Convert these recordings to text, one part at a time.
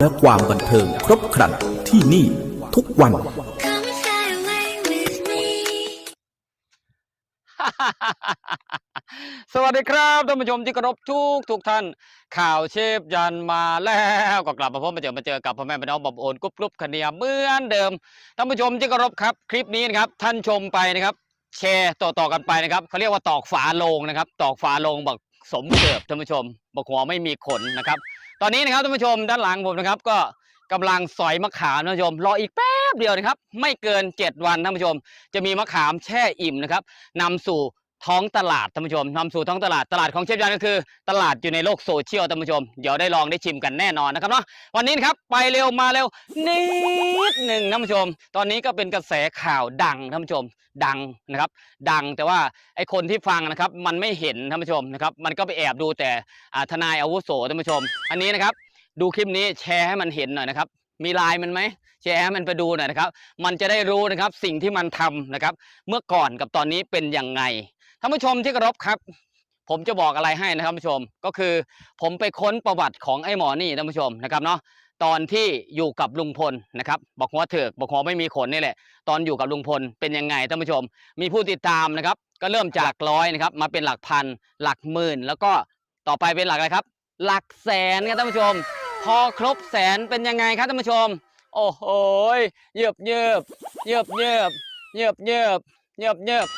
และความบันเทิงครบครันที่นี่ทุกวัน สวัสดีครับท่านผู้ชมที่เคารพทุกทุกท่าน ข่าวเชฟยันมาแล้วก็กลับมาพบมาเจอมาเจอกับพ่อแม่พี่น้องบอบโอนกรุ๊ปกรุ๊ปคเนียเหมือนเดิมท่านผู้ชมที่เคารพครับ คลิปนี้นะครับท่านชมไปนะครับ แชร์ต่อๆกันไปนะครับเขาเรียกว่าตอกฝาโลงนะครับ ตอกฝาโลงแบอกสมเกิบท่านผู้ชมบอกหัวไม่มีขนนะครับ ตอนนี้นะครับท่านผู้ชมด้านหลังผมนะครับ ก็กำลังสอยมะขามท่านผู้ชม รออีกแป๊บเดียวนะครับ ไม่เกิน 7 วันท่านผู้ชม จะมีมะขามแช่อิ่มนะครับนำสู่ ท้องตลาดท่านผู้ชมนำสู่ท้องตลาดตลาดของเชฟยันก็คือ ตลาดอยู่ในโลกโซเชียลท่านผู้ชมเดี๋ยวได้ลองได้ชิมกันแน่นอนนะครับเนาะวันนี้นะครับไปเร็วมาเร็วนิดหนึ่งท่านผู้ชม ตอนนี้ก็เป็นกระแสข่าวดังท่านผู้ชมดังนะครับ ดังแต่ว่าไอคนที่ฟังนะครับ มันไม่เห็นท่านผู้ชมนะครับ มันก็ไปแอบดูแต่ทนายอาวุโสท่านผู้ชม อันนี้นะครับ ดูคลิปนี้แชร์ให้มันเห็นหน่อยนะครับมีไลน์มันไหมแชร์ให้มันไปดูหน่อยนะครับ มันจะได้รู้นะครับสิ่งที่มันทำนะครับ เมื่อก่อนกับตอนนี้เป็นยังไง ท่านผู้ชมที่เคารพครับ ผมจะบอกอะไรให้นะครับท่านผู้ชมก็คือ ผมไปค้นประวัติของไอ้หมอนี่ท่านผู้ชมนะครับเนาะตอนที่อยู่กับลุงพลนะครับบอกหัวเถือกบอกหัวไม่มีขนนี่แหละ ตอนอยู่กับลุงพลเป็นยังไงท่านผู้ชม มีผู้ติดตามนะครับ ก็เริ่มจากร้อยนะครับ มาเป็นหลักพัน หลักหมื่น แล้วก็ต่อไปเป็นหลักอะไรครับ หลักแสนครับท่านผู้ชม พอครบแสนเป็นยังไงครับท่านผู้ชม โอ้โหเยือบเยือบเยือบเยือบเยือบเยือบเยือบเยือบ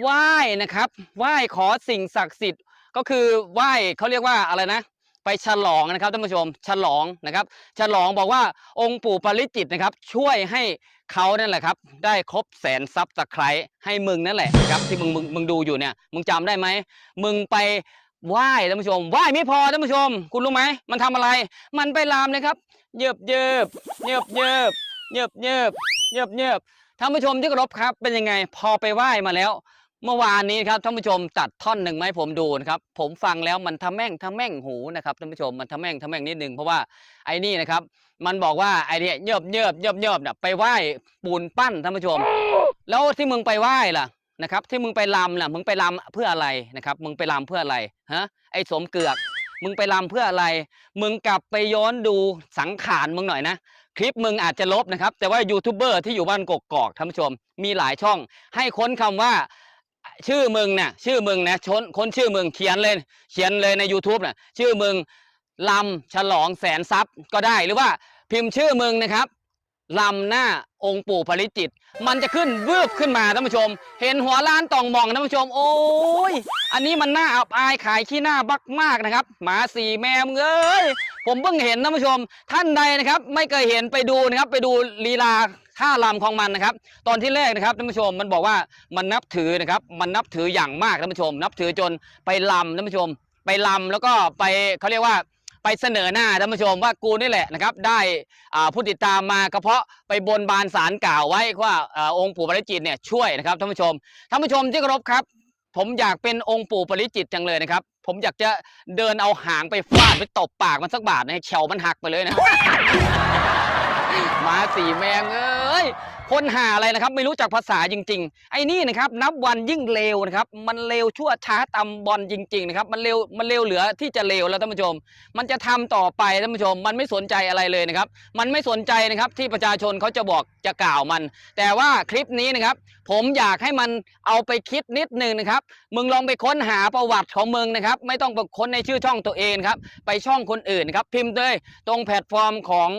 ไหว้นะครับ ไหว้ขอสิ่งศักดิ์สิทธิ์ ก็คือไหว้เขาเรียกว่าอะไรนะ ไปฉลองนะครับท่านผู้ชม ฉลองนะครับ ฉลองบอกว่าองค์ปู่ปริจิตนะครับ ช่วยให้เขานั่นแหละครับ ได้ครบแสนซับสไครต์ให้มึงนั่นแหละนะครับที่มึงมึงมึงดูอยู่เนี่ย มึงจำได้ไหมมึงไปไหว้ท่านผู้ชมไหว้ไม่พอท่านผู้ชม คุณรู้ไหมมันทำอะไร มันไปลามเลยครับเยิบเยิบเยิบเยิบเยิบเยิบเยิบเยิบท่านผู้ชมที่เคารพครับ เป็นยังไงพอไปไหว้มาแล้ว เมื่อวานนี้ครับท่านผู้ชมตัดท่อนหนึ่งมาให้ผมดูนะครับ ผมฟังแล้วมันทำแม่งทำแม่งหูนะครับท่านผู้ชมมันทำแม่งทำแม่งนิดนึงเพราะว่าไอ้นี่นะครับ มันบอกว่าไอ้เนี่ยเยิบเยิบเยิบเยิบเนี่ยไปไหว้ปูนปั้นท่านผู้ชม แล้วที่มึงไปไหว้ล่ะนะครับ ที่มึงไปลำล่ะมึงไปลำเพื่ออะไรนะครับ มึงไปลำเพื่ออะไรฮะไอ้สมเกือก มึงไปลำเพื่ออะไร มึงกลับไปย้อนดูสังขารมึงหน่อยนะคลิปมึงอาจจะลบนะครับ แต่ว่ายูทูบเบอร์ที่อยู่บ้านกกอกท่านผู้ชม มีหลายช่อง ให้ค้นคำว่า ชื่อมึงเนี่ยชื่อมึงนะชนคนชื่อมึงเขียนเลย เขียนเลยใน YouTube น่ะชื่อมึงลำฉลองแสนทรัพย์ก็ได้หรือว่าพิมพ์ชื่อมึงนะครับลำหน้าองค์ปู่ปริจิต มันจะขึ้นวืบขึ้นมาท่านผู้ชม เห็นหัวล้านตองมองท่านผู้ชม โอ้ย อันนี้มันน่าอับอายขายขี้หน้าบักมากนะครับ หมาสี่แมมงเอ้ย ผมเพิ่งเห็นท่านผู้ชม ท่านใดนะครับ ไม่เคยเห็นไปดูนะครับ ไปดูลีลา ท่าลำของมันนะครับ ตอนที่แรกนะครับท่านผู้ชมมันบอกว่ามันนับถือนะครับ มันนับถืออย่างมากท่านผู้ชม นับถือจนไปลำท่านผู้ชม ไปลำแล้วก็ไปเขาเรียกว่าไปเสนอหน้าท่านผู้ชมว่ากูนี่แหละนะครับได้ผู้ติดตามมาก็เพาะไปบนบานสารกล่าวไว้ว่าอาองค์ปู่ปริจิตเนี่ยช่วยนะครับท่านผู้ชมท่านผู้ชมที่เคารพครับ ผมอยากเป็นองค์ปู่ปริจิตจังเลยนะครับ ผมอยากจะเดินเอาหางไปฟาดไปตบปากมันสักบาทนะเฉวมันหักไปเลยนะมาสี่แมงเอ้ ยคนหาอะไรนะครับ ไม่รู้จักภาษาจริง ๆ ไอ้นี่นะครับ นับวันยิ่งเลวนะครับ มันเลวชั่วช้าตำบอลจริง ๆ นะครับ มันเลวมันเลวเหลือที่จะเลวแล้วท่านผู้ชม มันจะทำต่อไปท่านผู้ชม มันไม่สนใจอะไรเลยนะครับ มันไม่สนใจนะครับที่ประชาชนเขาจะบอกจะกล่าวมัน แต่ว่าคลิปนี้นะครับ ผมอยากให้มันเอาไปคิดนิดนึงนะครับ มึงลองไปค้นหาประวัติของมึงนะครับ ไม่ต้องไปค้นในชื่อช่องตัวเองครับ ไปช่องคนอื่นครับ พิมพ์เลยตรงแพลตฟอร์มของ